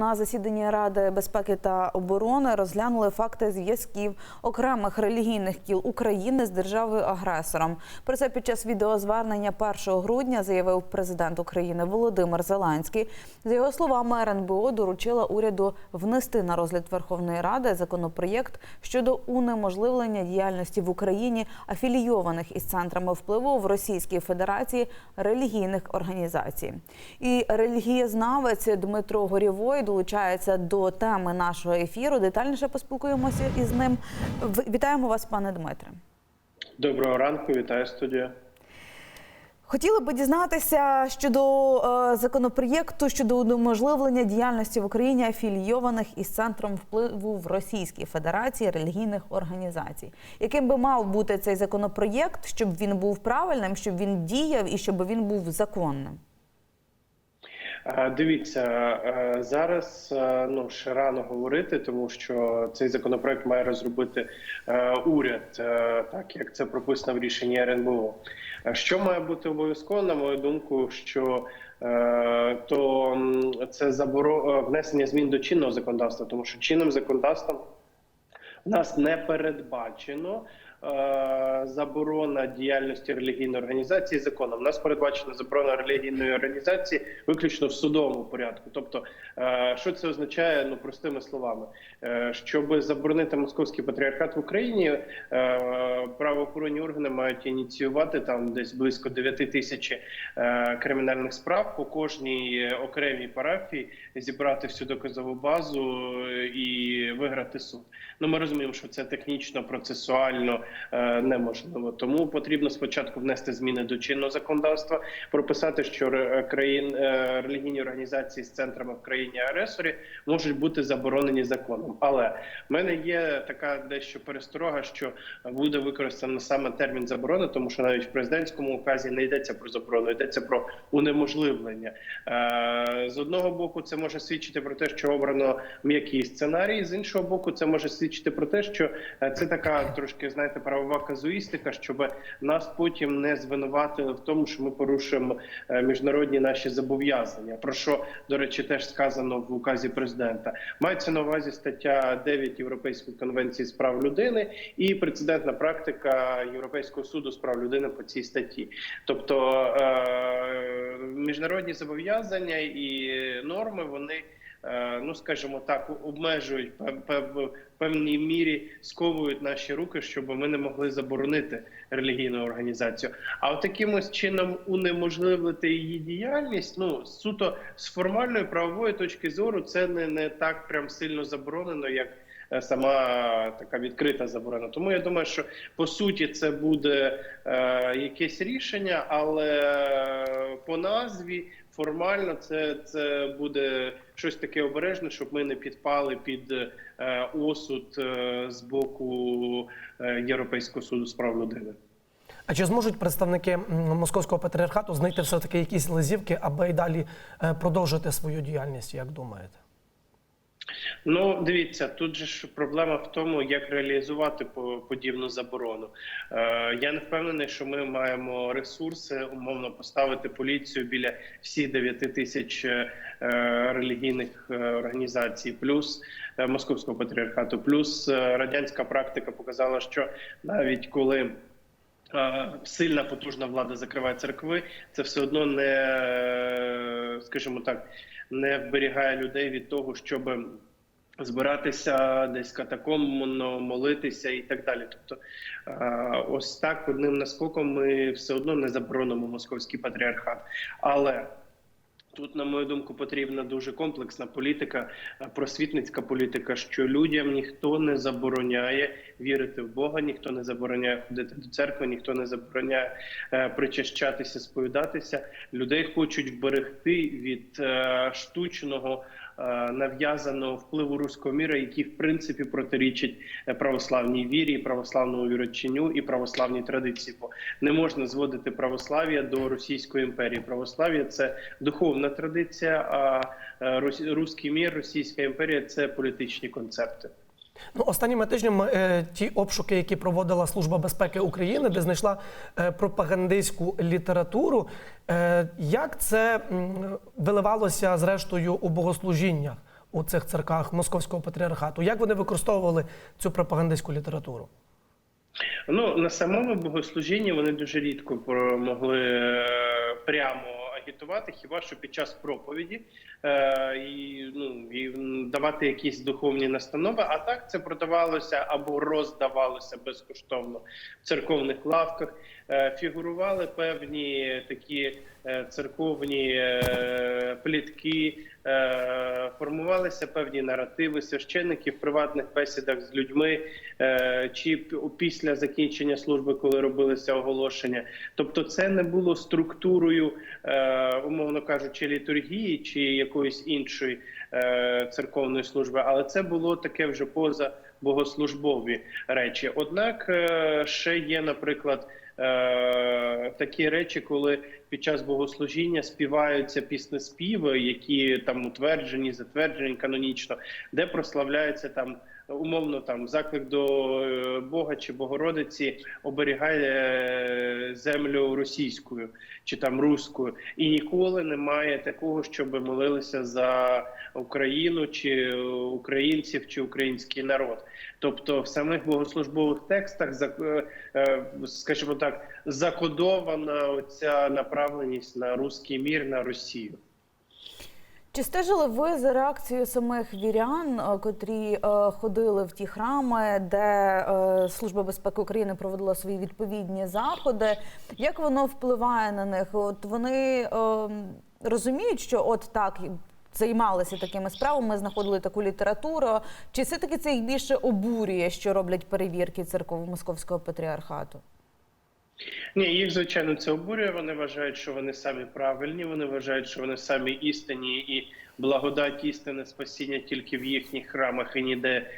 На засіданні Ради безпеки та оборони розглянули факти зв'язків окремих релігійних кіл України з державою агресором. Про це під час відеозвернення 1 грудня заявив президент України Володимир Зеленський. За його словами, РНБО доручила уряду внести на розгляд Верховної Ради законопроєкт щодо унеможливлення діяльності в Україні афілійованих із центрами впливу в Російській Федерації релігійних організацій. І релігієзнавець Дмитро Горєвой долучається до теми нашого ефіру. Детальніше поспілкуємося із ним. Вітаємо вас, пане Дмитре. Доброго ранку, вітаю студія. Хотіли би дізнатися щодо е, законопроєкту щодо унеможливлення діяльності в Україні афілійованих із центром впливу в Російській Федерації релігійних організацій. Яким би мав бути цей законопроєкт, щоб він був правильним, щоб він діяв і щоб він був законним? Е, Дивіться е, зараз. е, Ну ще рано говорити, тому що цей законопроект має розробити уряд, так як це прописано в рішенні РНБО. Що має бути обов'язково, на мою думку, що то це заборо... внесення змін до чинного законодавства, тому що чинним законодавством у нас не передбачено заборона діяльності релігійної організації законом. У нас передбачена заборона релігійної організації виключно в судовому порядку. Тобто, е, що це означає? Ну простими словами, е, щоб заборонити московський патріархат в Україні, е, правоохоронні органи мають ініціювати там десь близько 9 тисяч е, кримінальних справ по кожній окремій парафії, зібрати всю доказову базу е, і виграти суд. Ну ми розуміємо, що це технічно, процесуально е, неможливо. Тому потрібно спочатку внести зміни до чинного законодавства, прописати, що країн е, релігійні організації з центрами в країні агресорі можуть бути заборонені законом. Але в мене є така дещо пересторога, що буде використано саме термін заборони, тому що навіть в президентському указі не йдеться про заборону, йдеться про унеможливлення. Е, З одного боку, це може свідчити про те, що обрано м'який сценарій. З іншого боку, це може свідчити про те, що е, це така трошки знаєте правова казуїстика, щоб нас потім не звинуватили в тому, що ми порушуємо е, міжнародні наші зобов'язання. Про що до речі, теж сказано в указі президента. Мається на увазі стаття 9 Європейської конвенції з прав людини і прецедентна практика Європейського суду з прав людини по цій статті. Тобто е, міжнародні зобов'язання і норми вони. Е, Ну, скажімо так, обмежують в певній мірі сковують наші руки, щоб ми не могли заборонити релігійну організацію. А от таким чином унеможливити її діяльність, ну суто з формальної правової точки зору, це не, не так прям сильно заборонено, як е, сама така відкрита заборона. Тому я думаю, що по суті це буде е, якесь рішення, але е, по назві формально це, це буде щось таке обережне, щоб ми не підпали під е, осуд е, з боку е, Європейського суду з прав людини. А чи зможуть представники московського патріархату знайти все таки якісь лазівки, аби й далі е, продовжити свою діяльність? Як думаєте? Ну, дивіться, тут же ж проблема в тому, як реалізувати подібну заборону. Е, я не впевнений, що ми маємо ресурси умовно поставити поліцію біля всіх 9 тисяч е, релігійних е, організацій, плюс е, московського патріархату, плюс е, радянська практика показала, що навіть коли е, Сильна потужна влада закриває церкви. Це все одно не, е, скажімо так, не вберігає людей від того, щоб збиратися десь катакомно, молитися і так далі. Тобто, е, ось так одним наскоком ми все одно не заборонимо московський патріархат. Але Тут, на мою думку, потрібна дуже комплексна політика, е, просвітницька політика, що людям ніхто не забороняє вірити в Бога, ніхто не забороняє ходити до церкви, ніхто не забороняє е, причащатися, сповідатися. Людей хочуть вберегти від е, штучного. Е, Нав'язаного впливу руського міра, який в принципі протирічить е, православній вірі, православному віроченню і православній традиції. Бо не можна зводити православ'я до Російської імперії. Православ'я це духовна традиція, а е, руський мір, Російська імперія це політичні концепти. Ну, останніми тижнями е, ті обшуки, які проводила Служба безпеки України, де знайшла е, пропагандистську літературу, е, як це м, виливалося зрештою у богослужіннях у цих церквах московського патріархату? Як вони використовували цю пропагандистську літературу? Ну на самому богослужінні вони дуже рідко могли е, прямо агітувати, хіба що під час проповіді е, і ну і давати якісь духовні настанови. А так це продавалося або роздавалося безкоштовно в церковних лавках. Е, фігурували певні такі е, церковні е, плітки, формувалися певні наративи священників в приватних бесідах з людьми чи після закінчення служби, коли робилися оголошення. Тобто, це не було структурою, умовно кажучи, літургії чи якоїсь іншої церковної служби, але це було таке вже поза богослужбові речі. Однак ще є, наприклад. Е, такі речі, коли під час богослужіння співаються піснеспіви, які там утверджені, затверджені канонічно, де прославляється там умовно там заклик до е, Бога чи Богородиці оберігає е, землю російською чи там руською, і ніколи немає такого, щоб молилися за Україну чи українців чи український народ. Тобто в самих богослужбових текстах е, скажімо так, закодована оця направленість на руський мір на Росію. Чи стежили ви за реакцією самих вірян, е, котрі е, ходили в ті храми, де е, Служба безпеки України проводила свої відповідні заходи? Як воно впливає на них? От вони розуміють, що от так займалися такими справами, знаходили таку літературу. Чи все таки це їх більше обурює, що роблять перевірки церков Московського патріархату? Ні, їх звичайно це обурює. Вони вважають, що вони самі правильні. Вони вважають, що вони самі істинні і благодать істини спасіння тільки в їхніх храмах і ніде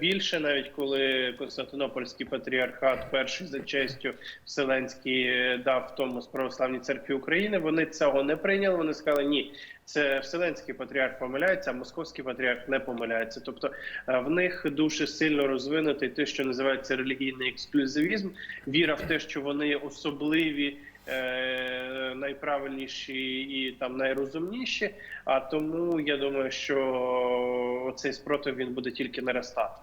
більше. Навіть коли Константинопольський патріархат, перший за честю Вселенський е, дав тому з православній церкві України, вони цього не прийняли. Вони сказали, ні, це Вселенський патріарх помиляється, а Московський патріарх не помиляється. Тобто е, в них дуже сильно розвинутий те, що називається релігійний ексклюзивізм, віра в те, що вони особливі. Е, Найправильніші і там найрозумніші, а тому я думаю, що цей спротив він буде тільки наростати.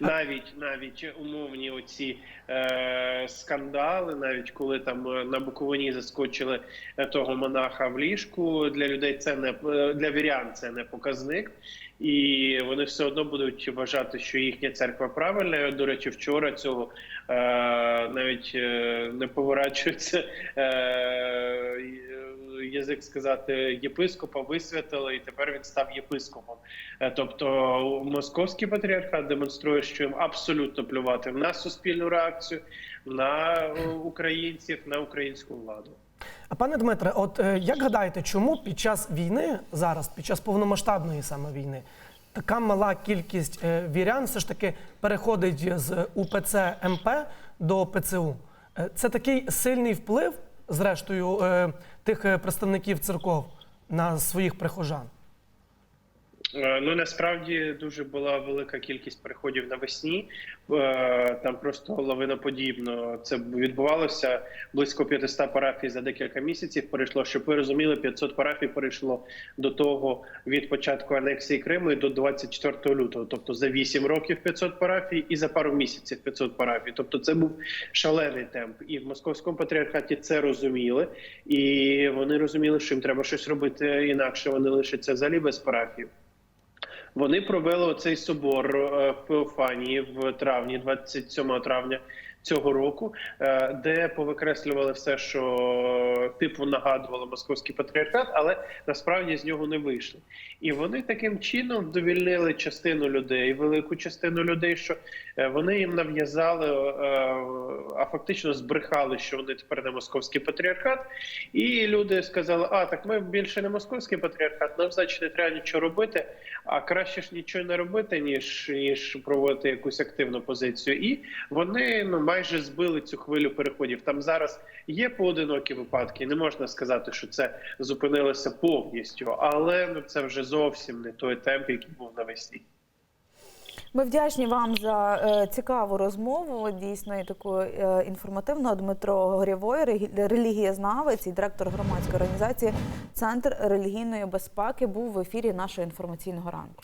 Навіть навіть умовні оці е, скандали, навіть коли там е, на Буковині заскочили е, того монаха в ліжку, для людей це не е, для вірян, це не показник, і вони все одно будуть вважати, що їхня церква правильна. До речі, вчора цього е, навіть е, не поворачується. Е, Язик сказати єпископа висвятили, і тепер він став єпископом. Е, Тобто московський патріархат демонструє, що їм абсолютно плювати на суспільну реакцію, на е, українців, на українську владу. А пане Дмитре, от е, як гадаєте, чому під час війни зараз, під час повномасштабної саме війни, така мала кількість вірян все ж таки переходить з УПЦ МП до ПЦУ? Це такий сильний вплив, зрештою, тих е, представників церков на своїх прихожан. Е, Ну насправді дуже була велика кількість переходів навесні. Е, Там просто лавиноподібно це відбувалося. Близько 500 парафій за декілька місяців перейшло. Щоб ви розуміли, 500 парафій перейшло до того від початку анексії Криму і до 24 лютого. Тобто за 8 років 500 парафій і за пару місяців 500 парафій. Тобто це був шалений темп. І в московському патріархаті це розуміли, і вони розуміли, що їм треба щось робити інакше. Вони лишаться взагалі без парафів. Вони провели оцей собор е, в Феофанії в травні, 27 травня цього року, е, де повикреслювали все, що типу нагадувало московський патріархат, але насправді з нього не вийшли. І вони таким чином вдовільнили частину людей, велику частину людей, що е, вони їм нав'язали, е, а фактично збрехали, що вони тепер не московський патріархат. І люди сказали: а так ми більше не московський патріархат, нам значить не треба нічого робити. А краще ж нічого не робити, ніж ніж проводити якусь активну позицію. І вони ну майже збили цю хвилю переходів. Там зараз є поодинокі випадки. Не можна сказати, що це зупинилося повністю, але ну це вже зовсім не той темп, який був навесні. Ми вдячні вам за е, цікаву розмову. Дійсно, і таку е, інформативну. Дмитро Горєвой, регі- релігієзнавець і директор громадської організації Центр релігійної безпеки, був в ефірі нашого інформаційного ранку.